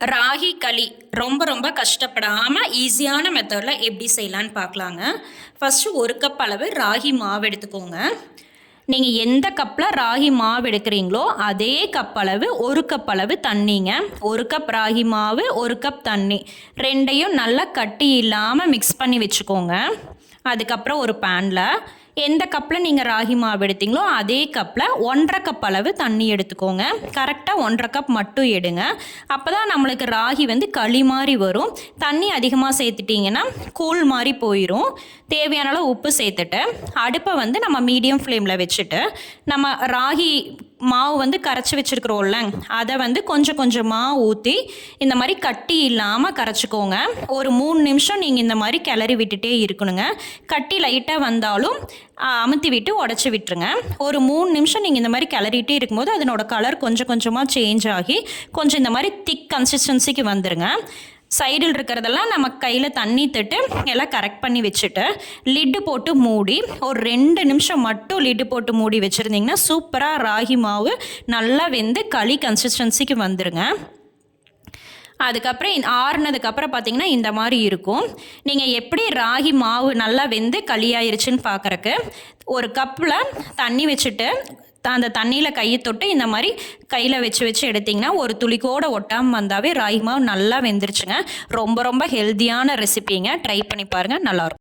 ராகி களி ரொம்ப ரொம்ப கஷ்டப்படாமல் ஈஸியான மெத்தடில் எப்படி செய்யலான்னு பார்க்கலாங்க. ஃபஸ்ட்டு ஒரு கப் அளவு ராகி மாவு எடுத்துக்கோங்க. நீங்கள் எந்த கப்பில் ராகி மாவு எடுக்கிறீங்களோ அதே கப் அளவு ஒரு கப் அளவு தண்ணிங்க. ஒரு கப் ராகி மாவு ஒரு கப் தண்ணி. ரெண்டையும் நல்லா கட்டி இல்லாமல் மிக்ஸ் பண்ணி வச்சுக்கோங்க. அதுக்கப்புறம் ஒரு பேனில் எந்த கப்பில் நீங்கள் ராகி மாவு எடுத்தீங்களோ அதே கப்பில் ஒன்றரை கப் அளவு தண்ணி எடுத்துக்கோங்க. கரெக்டாக ஒன்றரை கப் மட்டும் எடுங்க. அப்போ தான் நம்மளுக்கு ராகி வந்து களி மாதிரி வரும். தண்ணி அதிகமாக சேர்த்துட்டிங்கன்னா கூழ் மாதிரி போயிடும் தேவையான அளவு உப்பு சேர்த்துட்டு அடுப்பை வந்து நம்ம மீடியம் ஃப்ளேமில் வச்சுட்டு நம்ம ராகி மாவு வந்து கரைச்சி வச்சுருக்குறோம்ல அதை வந்து கொஞ்சம் கொஞ்சமாக ஊற்றி இந்த மாதிரி கட்டி இல்லாமல் கரைச்சிக்கோங்க. ஒரு மூணு நிமிஷம் நீங்கள் இந்த மாதிரி கிளறி விட்டுட்டே இருக்கணுங்க. கட்டி லைட்டாக வந்தாலும் அமுத்தி விட்டு உடச்சி விட்டுருங்க. ஒரு மூணு நிமிஷம் நீங்கள் இந்த மாதிரி கிளறிட்டே இருக்கும்போது அதனோட கலர் கொஞ்சம் கொஞ்சமாக சேஞ்ச் ஆகி கொஞ்சம் இந்த மாதிரி திக் கன்சிஸ்டன்சிக்கு வந்துடுங்க சைடில் இருக்கிறதெல்லாம் நம்ம கையில் தண்ணி தட்டு எல்லாம் கரெக்ட் பண்ணி வச்சுட்டு லிட்டு போட்டு மூடி ஒரு ரெண்டு நிமிஷம் மட்டும் லிட்டு போட்டு மூடி வச்சுருந்தீங்கன்னா சூப்பராக ராகி மாவு நல்லா வெந்து களி கன்சிஸ்டன்சிக்கு வந்துடுங்க அதுக்கப்புறம் ஆறுனதுக்கப்புறம் பார்த்தீங்கன்னா இந்த மாதிரி இருக்கும். நீங்கள் எப்படி ராகி மாவு நல்லா வெந்து களியாயிருச்சுன்னு பார்க்குறக்கு ஒரு கப்பில் தண்ணி வச்சுட்டு அந்த தண்ணியில் கையை தொட்டு இந்த மாதிரி கையில் வச்சு வச்சு எடுத்திங்கன்னா ஒரு துளிக்கோட ஒட்டாமல் வந்தாவே ராகி மாவு நல்லா வெந்துருச்சுங்க. ரொம்ப ரொம்ப ஹெல்த்தியான ரெசிபிங்க. ட்ரை பண்ணி பாருங்கள் நல்லாயிருக்கும்